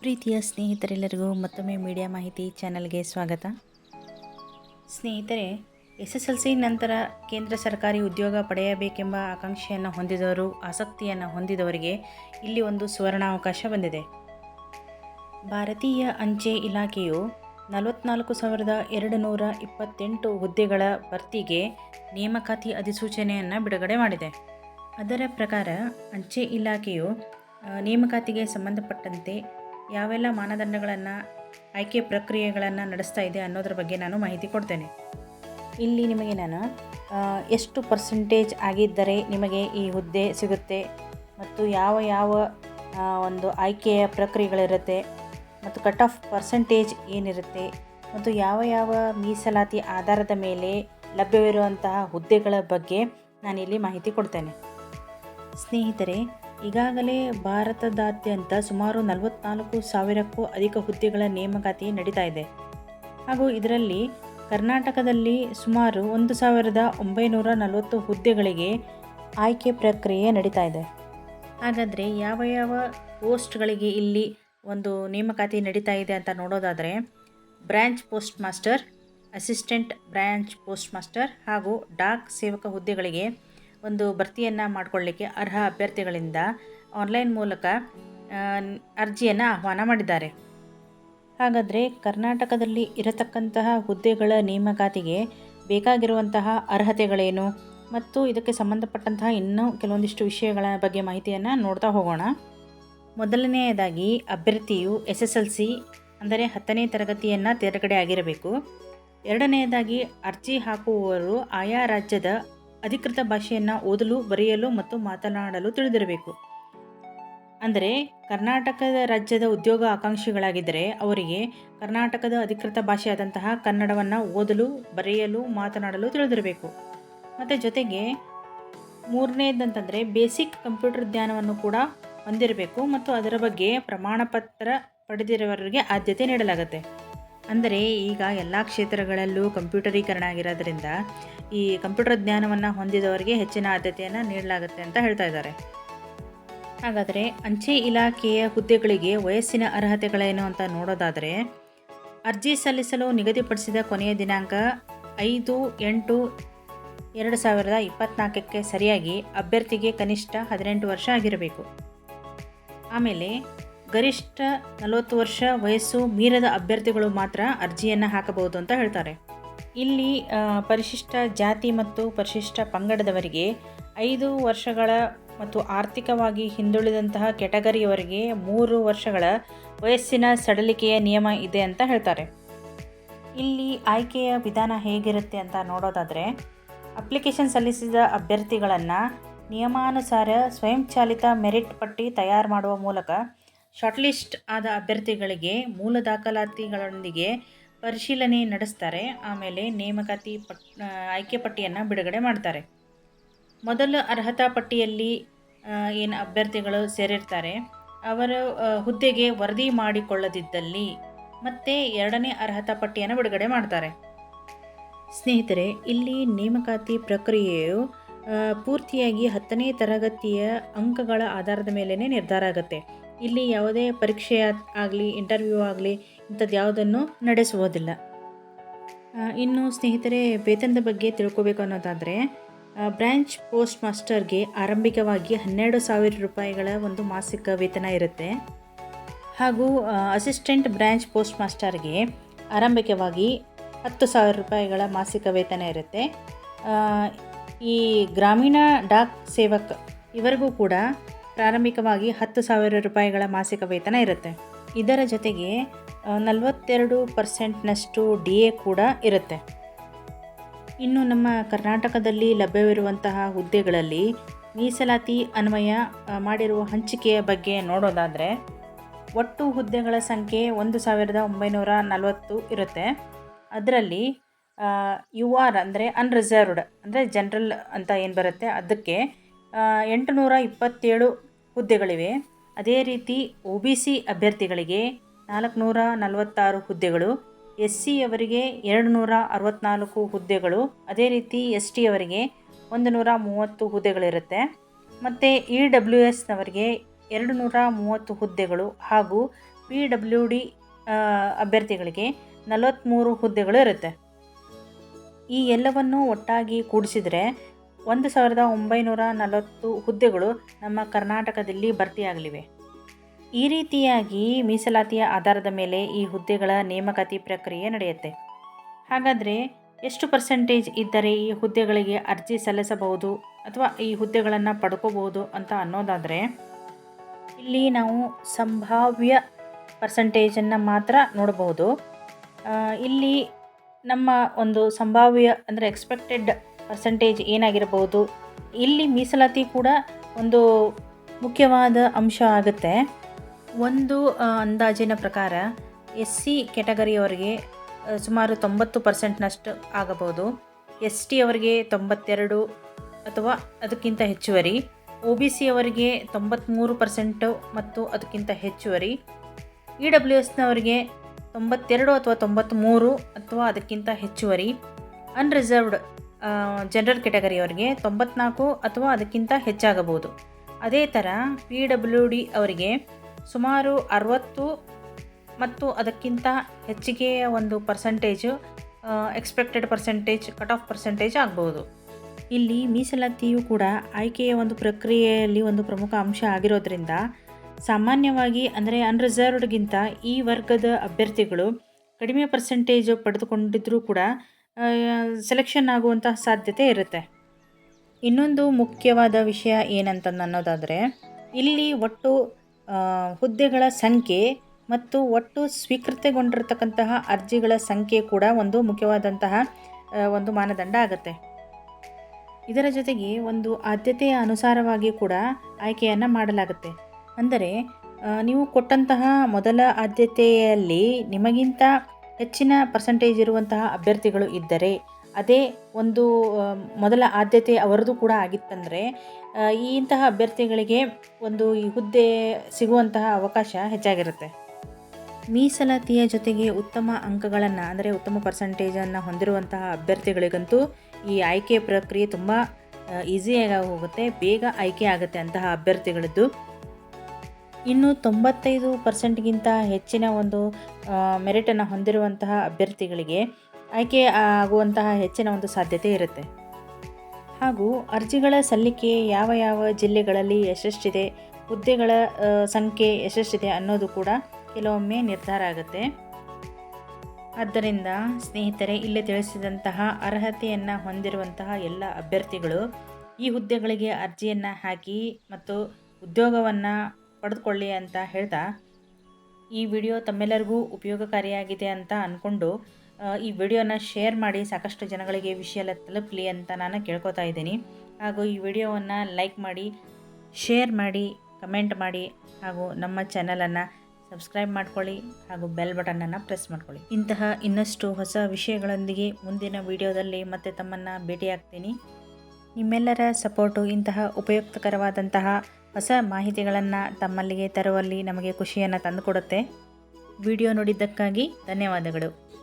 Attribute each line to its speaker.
Speaker 1: ಪ್ರೀತಿಯ ಸ್ನೇಹಿತರೆಲ್ಲರಿಗೂ ಮತ್ತೊಮ್ಮೆ ಮೀಡಿಯಾ ಮಾಹಿತಿ ಚಾನಲ್ಗೆ ಸ್ವಾಗತ. ಸ್ನೇಹಿತರೆ ಎಸ್ ಎಸ್ ಎಲ್ ಸಿ ನಂತರ ಕೇಂದ್ರ ಸರ್ಕಾರಿ ಉದ್ಯೋಗ ಪಡೆಯಬೇಕೆಂಬ ಆಕಾಂಕ್ಷೆಯನ್ನು ಹೊಂದಿದವರು, ಆಸಕ್ತಿಯನ್ನು ಹೊಂದಿದವರಿಗೆ ಇಲ್ಲಿ ಒಂದು ಸುವರ್ಣಾವಕಾಶ ಬಂದಿದೆ. ಭಾರತೀಯ ಅಂಚೆ ಇಲಾಖೆಯು ನಲವತ್ನಾಲ್ಕು ಸಾವಿರದ ಎರಡು ನೂರ ಇಪ್ಪತ್ತೆಂಟು ಹುದ್ದೆಗಳ ಭರ್ತಿಗೆ ನೇಮಕಾತಿ ಅಧಿಸೂಚನೆಯನ್ನು ಬಿಡುಗಡೆ ಮಾಡಿದೆ. ಅದರ ಪ್ರಕಾರ, ಅಂಚೆ ಇಲಾಖೆಯು ನೇಮಕಾತಿಗೆ ಸಂಬಂಧಪಟ್ಟಂತೆ ಯಾವೆಲ್ಲ ಮಾನದಂಡಗಳನ್ನು, ಆಯ್ಕೆ ಪ್ರಕ್ರಿಯೆಗಳನ್ನು ನಡೆಸ್ತಾ ಇದೆ ಅನ್ನೋದ್ರ ಬಗ್ಗೆ ನಾನು ಮಾಹಿತಿ ಕೊಡ್ತೇನೆ. ಇಲ್ಲಿ ನಿಮಗೆ ನಾನು ಎಷ್ಟು ಪರ್ಸೆಂಟೇಜ್ ಆಗಿದ್ದರೆ ನಿಮಗೆ ಈ ಹುದ್ದೆ ಸಿಗುತ್ತೆ ಮತ್ತು ಯಾವ ಯಾವ ಒಂದು ಆಯ್ಕೆಯ ಪ್ರಕ್ರಿಯೆಗಳಿರುತ್ತೆ ಮತ್ತು ಕಟ್ ಆಫ್ ಪರ್ಸೆಂಟೇಜ್ ಏನಿರುತ್ತೆ ಮತ್ತು ಯಾವ ಯಾವ ಮೀಸಲಾತಿ ಆಧಾರದ ಮೇಲೆ ಲಭ್ಯವಿರುವಂತಹ ಹುದ್ದೆಗಳ ಬಗ್ಗೆ ನಾನಿಲ್ಲಿ ಮಾಹಿತಿ ಕೊಡ್ತೇನೆ. ಸ್ನೇಹಿತರೆ ಈಗಾಗಲೇ ಭಾರತದಾದ್ಯಂತ ಸುಮಾರು ನಲವತ್ನಾಲ್ಕು ಸಾವಿರಕ್ಕೂ ಅಧಿಕ ಹುದ್ದೆಗಳ ನೇಮಕಾತಿ ನಡೀತಾ ಇದೆ. ಹಾಗೂ ಇದರಲ್ಲಿ ಕರ್ನಾಟಕದಲ್ಲಿ ಸುಮಾರು ಒಂದು ಸಾವಿರದ ಒಂಬೈನೂರ ನಲವತ್ತು ಹುದ್ದೆಗಳಿಗೆ ಆಯ್ಕೆ ಪ್ರಕ್ರಿಯೆ ನಡೀತಾ ಇದೆ. ಹಾಗಾದರೆ ಯಾವ ಯಾವ ಪೋಸ್ಟ್ಗಳಿಗೆ ಇಲ್ಲಿ ಒಂದು ನೇಮಕಾತಿ ನಡೀತಾ ಇದೆ ಅಂತ ನೋಡೋದಾದರೆ branch post master assistant branch post master ಹಾಗೂ ಡಾಕ್ ಸೇವಕ ಹುದ್ದೆಗಳಿಗೆ ಒಂದು ಭರ್ತಿಯನ್ನು ಮಾಡಿಕೊಳ್ಳಿಕ್ಕೆ ಅರ್ಹ ಅಭ್ಯರ್ಥಿಗಳಿಂದ ಆನ್ಲೈನ್ ಮೂಲಕ ಅರ್ಜಿಯನ್ನು ಆಹ್ವಾನ ಮಾಡಿದ್ದಾರೆ. ಹಾಗಾದರೆ ಕರ್ನಾಟಕದಲ್ಲಿ ಇರತಕ್ಕಂತಹ ಹುದ್ದೆಗಳ ನೇಮಕಾತಿಗೆ ಬೇಕಾಗಿರುವಂತಹ ಅರ್ಹತೆಗಳೇನು? ಮತ್ತು ಇದಕ್ಕೆ ಸಂಬಂಧಪಟ್ಟಂತಹ ಇನ್ನೂ ಕೆಲವೊಂದಿಷ್ಟು ವಿಷಯಗಳ ಬಗ್ಗೆ ಮಾಹಿತಿಯನ್ನು ನೋಡ್ತಾ ಹೋಗೋಣ. ಮೊದಲನೆಯದಾಗಿ, ಅಭ್ಯರ್ಥಿಯು ಎಸ್ ಎಸ್ ಎಲ್ ಸಿ ಅಂದರೆ ಹತ್ತನೇ ತರಗತಿಯನ್ನು ತೇರ್ಗಡೆ ಆಗಿರಬೇಕು ಎರಡನೆಯದಾಗಿ, ಅರ್ಜಿ ಹಾಕುವವರು ಆಯಾ ರಾಜ್ಯದ ಅಧಿಕೃತ ಭಾಷೆಯನ್ನು ಓದಲು, ಬರೆಯಲು ಮತ್ತು ಮಾತನಾಡಲು ತಿಳಿದಿರಬೇಕು. ಅಂದರೆ ಕರ್ನಾಟಕದ ರಾಜ್ಯದ ಉದ್ಯೋಗ ಆಕಾಂಕ್ಷಿಗಳಾಗಿದ್ದರೆ ಅವರಿಗೆ ಕರ್ನಾಟಕದ ಅಧಿಕೃತ ಭಾಷೆಯಾದಂತಹ ಕನ್ನಡವನ್ನು ಓದಲು, ಬರೆಯಲು, ಮಾತನಾಡಲು ತಿಳಿದಿರಬೇಕು. ಮತ್ತು ಜೊತೆಗೆ ಮೂರನೇದಂತಂದರೆ ಬೇಸಿಕ್ ಕಂಪ್ಯೂಟರ್ ಜ್ಞಾನವನ್ನು ಕೂಡ ಹೊಂದಿರಬೇಕು ಮತ್ತು ಅದರ ಬಗ್ಗೆ ಪ್ರಮಾಣ ಪತ್ರ ಪಡೆದಿರುವವರಿಗೆ ಆದ್ಯತೆ ನೀಡಲಾಗುತ್ತೆ. ಅಂದರೆ ಈಗ ಎಲ್ಲ ಕ್ಷೇತ್ರಗಳಲ್ಲೂ ಕಂಪ್ಯೂಟರೀಕರಣ ಆಗಿರೋದ್ರಿಂದ ಈ ಕಂಪ್ಯೂಟರ್ ಜ್ಞಾನವನ್ನು ಹೊಂದಿದವರಿಗೆ ಹೆಚ್ಚಿನ ಆದ್ಯತೆಯನ್ನು ನೀಡಲಾಗುತ್ತೆ ಅಂತ ಹೇಳ್ತಾ ಇದ್ದಾರೆ. ಹಾಗಾದರೆ ಅಂಚೆ ಇಲಾಖೆಯ ಹುದ್ದೆಗಳಿಗೆ ವಯಸ್ಸಿನ ಅರ್ಹತೆಗಳೇನು ಅಂತ ನೋಡೋದಾದರೆ, ಅರ್ಜಿ ಸಲ್ಲಿಸಲು ನಿಗದಿಪಡಿಸಿದ ಕೊನೆಯ ದಿನಾಂಕ ಐದು ಎಂಟು ಎರಡು ಸಾವಿರದ ಇಪ್ಪತ್ತ್ನಾಲ್ಕಕ್ಕೆ ಸರಿಯಾಗಿ ಅಭ್ಯರ್ಥಿಗೆ ಕನಿಷ್ಠ ಹದಿನೆಂಟು ವರ್ಷ ಆಗಿರಬೇಕು. ಆಮೇಲೆ ಗರಿಷ್ಠ ನಲವತ್ತು ವರ್ಷ ವಯಸ್ಸು ಮೀರದ ಅಭ್ಯರ್ಥಿಗಳು ಮಾತ್ರ ಅರ್ಜಿಯನ್ನು ಹಾಕಬಹುದು ಅಂತ ಹೇಳ್ತಾರೆ. ಇಲ್ಲಿ ಪರಿಶಿಷ್ಟ ಜಾತಿ ಮತ್ತು ಪರಿಶಿಷ್ಟ ಪಂಗಡದವರಿಗೆ ಐದು ವರ್ಷಗಳ ಮತ್ತು ಆರ್ಥಿಕವಾಗಿ ಹಿಂದುಳಿದಂತಹ ಕೆಟಗರಿಯವರಿಗೆ ಮೂರು ವರ್ಷಗಳ ವಯಸ್ಸಿನ ಸಡಲಿಕೆಯ ನಿಯಮ ಇದೆ ಅಂತ ಹೇಳ್ತಾರೆ. ಇಲ್ಲಿ ಆಯ್ಕೆಯ ವಿಧಾನ ಹೇಗಿರುತ್ತೆ ಅಂತ ನೋಡೋದಾದರೆ, ಅಪ್ಲಿಕೇಶನ್ ಸಲ್ಲಿಸಿದ ಅಭ್ಯರ್ಥಿಗಳನ್ನು ನಿಯಮಾನುಸಾರ ಸ್ವಯಂಚಾಲಿತ ಮೆರಿಟ್ ಪಟ್ಟಿ ತಯಾರು ಮಾಡುವ ಮೂಲಕ ಶಾರ್ಟ್ಲಿಸ್ಟ್ ಆದ ಅಭ್ಯರ್ಥಿಗಳಿಗೆ ಮೂಲ ದಾಖಲಾತಿಗಳೊಂದಿಗೆ ಪರಿಶೀಲನೆ ನಡೆಸ್ತಾರೆ, ಆಮೇಲೆ ನೇಮಕಾತಿ ಪಟ್ ಆಯ್ಕೆ ಪಟ್ಟಿಯನ್ನು ಬಿಡುಗಡೆ ಮಾಡ್ತಾರೆ. ಮೊದಲ ಅರ್ಹತಾ ಪಟ್ಟಿಯಲ್ಲಿ ಏನು ಅಭ್ಯರ್ಥಿಗಳು ಸೇರಿರ್ತಾರೆ, ಅವರ ಹುದ್ದೆಗೆ ವರದಿ ಮಾಡಿಕೊಳ್ಳದಿದ್ದಲ್ಲಿ ಮತ್ತೆ ಎರಡನೇ ಅರ್ಹತಾ ಪಟ್ಟಿಯನ್ನು ಬಿಡುಗಡೆ ಮಾಡ್ತಾರೆ. ಸ್ನೇಹಿತರೆ, ಇಲ್ಲಿ ನೇಮಕಾತಿ ಪ್ರಕ್ರಿಯೆಯು ಪೂರ್ತಿಯಾಗಿ ಹತ್ತನೇ ತರಗತಿಯ ಅಂಕಗಳ ಆಧಾರದ ಮೇಲೇ ನಿರ್ಧಾರ ಆಗುತ್ತೆ. ಇಲ್ಲಿ ಯಾವುದೇ ಪರೀಕ್ಷೆ ಆಗಲಿ ಇಂಟರ್ವ್ಯೂ ಆಗಲಿ ಇಂಥದ್ದು ಯಾವುದನ್ನು ನಡೆಸುವುದಿಲ್ಲ. ಇನ್ನು ಸ್ನೇಹಿತರೆ, ವೇತನದ ಬಗ್ಗೆ ತಿಳ್ಕೊಬೇಕು ಅನ್ನೋದಾದರೆ ಬ್ರ್ಯಾಂಚ್ ಪೋಸ್ಟ್ ಮಾಸ್ಟರ್ಗೆ ಆರಂಭಿಕವಾಗಿ ಹನ್ನೆರಡು ಸಾವಿರ ರೂಪಾಯಿಗಳ ಒಂದು ಮಾಸಿಕ ವೇತನ ಇರುತ್ತೆ. ಹಾಗೂ ಅಸಿಸ್ಟೆಂಟ್ ಬ್ರ್ಯಾಂಚ್ ಪೋಸ್ಟ್ ಮಾಸ್ಟರ್ಗೆ ಆರಂಭಿಕವಾಗಿ ಹತ್ತು ಸಾವಿರ ರೂಪಾಯಿಗಳ ಮಾಸಿಕ ವೇತನ ಇರುತ್ತೆ. ಈ ಗ್ರಾಮೀಣ ಡಾಕ್ ಸೇವಕ್ ಇವರಿಗೂ ಕೂಡ ಪ್ರಾರಂಭಿಕವಾಗಿ ಹತ್ತು ಸಾವಿರ ರೂಪಾಯಿಗಳ ಮಾಸಿಕ ವೇತನ ಇರುತ್ತೆ. ಇದರ ಜೊತೆಗೆ ನಲವತ್ತೆರಡು ಪರ್ಸೆಂಟ್ನಷ್ಟು ಡಿ ಎ ಕೂಡ ಇರುತ್ತೆ. ಇನ್ನು ನಮ್ಮ ಕರ್ನಾಟಕದಲ್ಲಿ ಲಭ್ಯವಿರುವಂತಹ ಹುದ್ದೆಗಳಲ್ಲಿ ಮೀಸಲಾತಿ ಅನ್ವಯ ಮಾಡಿರುವ ಹಂಚಿಕೆಯ ಬಗ್ಗೆ ನೋಡೋದಾದರೆ, ಒಟ್ಟು ಹುದ್ದೆಗಳ ಸಂಖ್ಯೆ ಒಂದು ಸಾವಿರದ ಒಂಬೈನೂರ ನಲವತ್ತು ಇರುತ್ತೆ. ಅದರಲ್ಲಿ ಯು ಆರ್ ಅಂದರೆ ಅನ್ರಿಸರ್ವ್ಡ್ ಅಂದರೆ ಜನರಲ್ ಅಂತ ಏನು ಬರುತ್ತೆ? ಅದಕ್ಕೆ ಎಂಟುನೂರ ಇಪ್ಪತ್ತೇಳು ಹುದ್ದೆಗಳಿವೆ. ಅದೇ ರೀತಿ ಒ ಬಿ ಸಿ ಅಭ್ಯರ್ಥಿಗಳಿಗೆ ನಾಲ್ಕುನೂರ ನಲವತ್ತಾರು ಹುದ್ದೆಗಳು, ಎಸ್ ಸಿ ಅವರಿಗೆ ಎರಡು ನೂರ ಅರವತ್ತ್ನಾಲ್ಕು ಹುದ್ದೆಗಳು, ಅದೇ ರೀತಿ ಎಸ್ ಟಿ ಅವರಿಗೆ ಒಂದು ನೂರ ಮೂವತ್ತು ಹುದ್ದೆಗಳಿರುತ್ತೆ. ಮತ್ತು ಇ ಡಬ್ಲ್ಯೂ ಎಸ್ನವರಿಗೆ ಎರಡು ನೂರ ಮೂವತ್ತು ಹುದ್ದೆಗಳು ಹಾಗೂ ಪಿ ಡಬ್ಲ್ಯೂ ಡಿ ಅಭ್ಯರ್ಥಿಗಳಿಗೆ ನಲವತ್ತ್ಮೂರು ಹುದ್ದೆಗಳು ಇರುತ್ತೆ. ಈ ಎಲ್ಲವನ್ನು ಒಟ್ಟಾಗಿ ಕೂಡಿಸಿದರೆ ಒಂದು ಸಾವಿರದ ಒಂಬೈನೂರ ನಲವತ್ತು ಹುದ್ದೆಗಳು ನಮ್ಮ ಕರ್ನಾಟಕದಲ್ಲಿ ಭರ್ತಿಯಾಗಲಿವೆ. ಈ ರೀತಿಯಾಗಿ ಮೀಸಲಾತಿಯ ಆಧಾರದ ಮೇಲೆ ಈ ಹುದ್ದೆಗಳ ನೇಮಕಾತಿ ಪ್ರಕ್ರಿಯೆ ನಡೆಯುತ್ತೆ. ಹಾಗಾದರೆ ಎಷ್ಟು ಪರ್ಸೆಂಟೇಜ್ ಇದ್ದರೆ ಈ ಹುದ್ದೆಗಳಿಗೆ ಅರ್ಜಿ ಸಲ್ಲಿಸಬಹುದು ಅಥವಾ ಈ ಹುದ್ದೆಗಳನ್ನು ಪಡ್ಕೋಬಹುದು ಅಂತ ಅನ್ನೋದಾದರೆ, ಇಲ್ಲಿ ನಾವು ಸಂಭಾವ್ಯ ಪರ್ಸೆಂಟೇಜನ್ನು ಮಾತ್ರ ನೋಡಬಹುದು. ಇಲ್ಲಿ ನಮ್ಮ ಒಂದು ಸಂಭಾವ್ಯ ಅಂದರೆ ಎಕ್ಸ್ಪೆಕ್ಟೆಡ್ ಪರ್ಸೆಂಟೇಜ್ ಏನಾಗಿರಬಹುದು ಇಲ್ಲಿ ಮೀಸಲಾತಿ ಕೂಡ ಒಂದು ಮುಖ್ಯವಾದ ಅಂಶ ಆಗುತ್ತೆ. ಒಂದು ಅಂದಾಜಿನ ಪ್ರಕಾರ ಎಸ್ ಸಿ ಕೆಟಗರಿಯವರಿಗೆ ಸುಮಾರು ತೊಂಬತ್ತು ಪರ್ಸೆಂಟ್ನಷ್ಟು ಆಗಬಹುದು. ಎಸ್ ಟಿ ಅವರಿಗೆ ತೊಂಬತ್ತೆರಡು ಅಥವಾ ಅದಕ್ಕಿಂತ ಹೆಚ್ಚುವರಿ. ಒ ಬಿ ಸಿ ಅವರಿಗೆ ತೊಂಬತ್ತ್ಮೂರು ಪರ್ಸೆಂಟು ಮತ್ತು ಅದಕ್ಕಿಂತ ಹೆಚ್ಚುವರಿ. ಇ ಡಬ್ಲ್ಯೂ ಎಸ್ನವರಿಗೆ ತೊಂಬತ್ತೆರಡು ಅಥವಾ ತೊಂಬತ್ತ್ಮೂರು ಅಥವಾ ಅದಕ್ಕಿಂತ ಹೆಚ್ಚುವರಿ. ಅನ್ರಿಸರ್ವ್ಡ್ ಜನರಲ್ ಕೆಟಗರಿಯವರಿಗೆ ತೊಂಬತ್ನಾಲ್ಕು ಅಥವಾ ಅದಕ್ಕಿಂತ ಹೆಚ್ಚಾಗಬಹುದು. ಅದೇ ಥರ ಪಿ ಡಬ್ಲ್ಯೂ ಡಿ ಅವರಿಗೆ ಸುಮಾರು ಅರವತ್ತು ಮತ್ತು ಅದಕ್ಕಿಂತ ಹೆಚ್ಚಿಗೆಯ ಒಂದು percentage expected percentage cut off percentage ಆಗ್ಬೋದು ಇಲ್ಲಿ ಮೀಸಲಾತಿಯು ಕೂಡ ಆಯ್ಕೆಯ ಒಂದು ಪ್ರಕ್ರಿಯೆಯಲ್ಲಿ ಒಂದು ಪ್ರಮುಖ ಅಂಶ ಆಗಿರೋದ್ರಿಂದ ಸಾಮಾನ್ಯವಾಗಿ ಅಂದರೆ ಅನ್ರಿಸರ್ವ್ಡ್ಗಿಂತ ಈ ವರ್ಗದ ಅಭ್ಯರ್ಥಿಗಳು ಕಡಿಮೆ ಪರ್ಸೆಂಟೇಜ್ ಪಡೆದುಕೊಂಡಿದ್ದರೂ ಕೂಡ ಸೆಲೆಕ್ಷನ್ ಆಗುವಂತಹ ಸಾಧ್ಯತೆ ಇರುತ್ತೆ. ಇನ್ನೊಂದು ಮುಖ್ಯವಾದ ವಿಷಯ ಏನಂತ ಅನ್ನೋದಾದರೆ ಇಲ್ಲಿ ಒಟ್ಟು ಹುದ್ದೆಗಳ ಸಂಖ್ಯೆ ಮತ್ತು ಒಟ್ಟು ಸ್ವೀಕೃತಗೊಂಡಿರತಕ್ಕಂತಹ ಅರ್ಜಿಗಳ ಸಂಖ್ಯೆ ಕೂಡ ಒಂದು ಮುಖ್ಯವಾದಂತಹ ಒಂದು ಮಾನದಂಡ ಆಗುತ್ತೆ. ಇದರ ಜೊತೆಗೆ ಒಂದು ಆದ್ಯತೆಯ ಅನುಸಾರವಾಗಿ ಕೂಡ ಆಯ್ಕೆಯನ್ನು ಮಾಡಲಾಗುತ್ತೆ. ಅಂದರೆ ನೀವು ಕೊಟ್ಟಂತಹ ಮೊದಲ ಆದ್ಯತೆಯಲ್ಲಿ ನಿಮಗಿಂತ ಹೆಚ್ಚಿನ ಪರ್ಸೆಂಟೇಜ್ ಇರುವಂತಹ ಅಭ್ಯರ್ಥಿಗಳು ಇದ್ದರೆ, ಅದೇ ಒಂದು ಮೊದಲ ಆದ್ಯತೆ ಅವರದು ಕೂಡ ಆಗಿತ್ತಂದರೆ ಈ ಇಂತಹ ಅಭ್ಯರ್ಥಿಗಳಿಗೆ ಒಂದು ಈ ಹುದ್ದೆ ಸಿಗುವಂತಹ ಅವಕಾಶ ಹೆಚ್ಚಾಗಿರುತ್ತೆ. ಮೀಸಲಾತಿಯ ಜೊತೆಗೆ ಉತ್ತಮ ಅಂಕಗಳನ್ನು, ಅಂದರೆ ಉತ್ತಮ ಪರ್ಸೆಂಟೇಜನ್ನು ಹೊಂದಿರುವಂತಹ ಅಭ್ಯರ್ಥಿಗಳಿಗಂತೂ ಈ ಆಯ್ಕೆ ಪ್ರಕ್ರಿಯೆ ತುಂಬ ಈಸಿಯಾಗಿ ಹೋಗುತ್ತೆ ಬೇಗ ಆಯ್ಕೆ ಆಗುತ್ತೆ ಅಂತಹ ಅಭ್ಯರ್ಥಿಗಳದ್ದು. ಇನ್ನು ತೊಂಬತ್ತೈದು ಪರ್ಸೆಂಟ್ಗಿಂತ ಹೆಚ್ಚಿನ ಒಂದು ಮೆರಿಟನ್ನು ಹೊಂದಿರುವಂತಹ ಅಭ್ಯರ್ಥಿಗಳಿಗೆ ಆಯ್ಕೆ ಆಗುವಂತಹ ಹೆಚ್ಚಿನ ಒಂದು ಸಾಧ್ಯತೆ ಇರುತ್ತೆ. ಹಾಗೂ ಅರ್ಜಿಗಳ ಸಲ್ಲಿಕೆ ಯಾವ ಯಾವ ಜಿಲ್ಲೆಗಳಲ್ಲಿ ಯಶಸ್ಸಿದೆ, ಹುದ್ದೆಗಳ ಸಂಖ್ಯೆ ಯಶಸ್ಸಿದೆ ಅನ್ನೋದು ಕೂಡ ಕೆಲವೊಮ್ಮೆ ನಿರ್ಧಾರ ಆಗುತ್ತೆ. ಆದ್ದರಿಂದ ಸ್ನೇಹಿತರೆ, ಇಲ್ಲಿ ತಿಳಿಸಿದಂತಹ ಅರ್ಹತೆಯನ್ನು ಹೊಂದಿರುವಂತಹ ಎಲ್ಲ ಅಭ್ಯರ್ಥಿಗಳು ಈ ಹುದ್ದೆಗಳಿಗೆ ಅರ್ಜಿಯನ್ನು ಹಾಕಿ ಮತ್ತು ಉದ್ಯೋಗವನ್ನು ಪಡೆದುಕೊಳ್ಳಿ ಅಂತ ಹೇಳ್ತಾ, ಈ ವಿಡಿಯೋ ತಮ್ಮೆಲ್ಲರಿಗೂ ಉಪಯೋಗಕಾರಿಯಾಗಿದೆ ಅಂತ ಅಂದ್ಕೊಂಡು ಈ ವಿಡಿಯೋನ ಶೇರ್ ಮಾಡಿ ಸಾಕಷ್ಟು ಜನಗಳಿಗೆ ವಿಷಯ ಎಲ್ಲ ತಲುಪಲಿ ಅಂತ ನಾನು ಕೇಳ್ಕೊತಾ ಇದ್ದೀನಿ. ಹಾಗೂ ಈ ವಿಡಿಯೋವನ್ನು ಲೈಕ್ ಮಾಡಿ, ಶೇರ್ ಮಾಡಿ, ಕಮೆಂಟ್ ಮಾಡಿ, ಹಾಗೂ ನಮ್ಮ ಚಾನಲನ್ನು ಸಬ್ಸ್ಕ್ರೈಬ್ ಮಾಡ್ಕೊಳ್ಳಿ, ಹಾಗೂ ಬೆಲ್ ಬಟನನ್ನು ಪ್ರೆಸ್ ಮಾಡ್ಕೊಳ್ಳಿ. ಇಂತಹ ಇನ್ನಷ್ಟು ಹೊಸ ವಿಷಯಗಳೊಂದಿಗೆ ಮುಂದಿನ ವಿಡಿಯೋದಲ್ಲಿ ಮತ್ತೆ ತಮ್ಮನ್ನು ಭೇಟಿಯಾಗ್ತೀನಿ. ನಿಮ್ಮೆಲ್ಲರ ಸಪೋರ್ಟು ಇಂತಹ ಉಪಯುಕ್ತಕರವಾದಂತಹ ಹೊಸ ಮಾಹಿತಿಗಳನ್ನು ತಮ್ಮಲ್ಲಿಗೆ ತರುವಲ್ಲಿ ನಮಗೆ ಖುಷಿಯನ್ನು ತಂದುಕೊಡುತ್ತೆ. ವಿಡಿಯೋ ನೋಡಿದ್ದಕ್ಕಾಗಿ ಧನ್ಯವಾದಗಳು.